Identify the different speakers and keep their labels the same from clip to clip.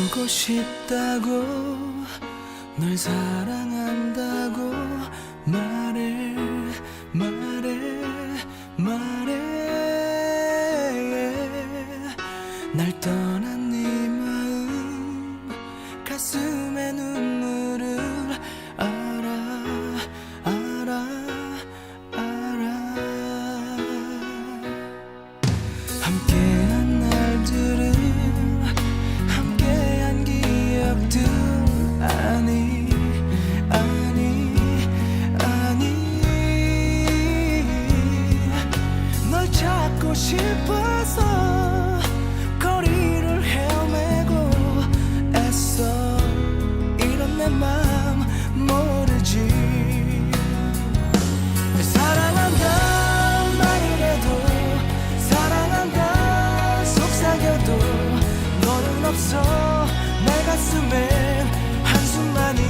Speaker 1: 안고 싶다고 널 사랑한다고 말을 싶어서 거리를 헤매고 애써. 이런 내 맘 모르지. 사랑한다 말을 해도 사랑한다 속삭여도 너는 없어. 내 가슴엔 한숨만이.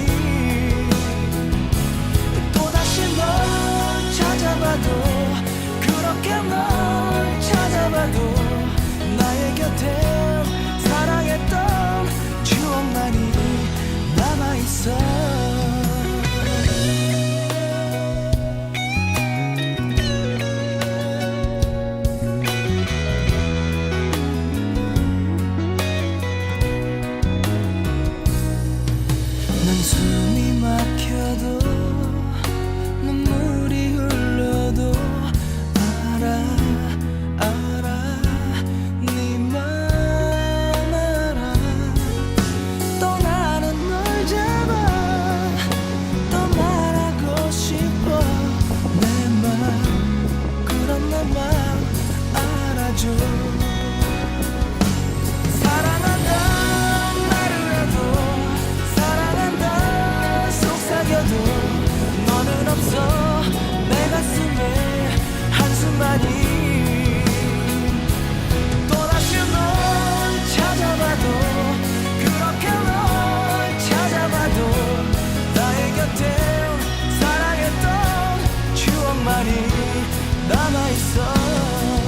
Speaker 1: 또다시 널 찾아봐도 나는 숨이 막혀도 눈물이 흘러도 알아 알아 네맘 알아. 떠나는 널 잡아 떠나라고 싶어. 내 맘 그런 내 맘 알아줘. 많이 남아있어.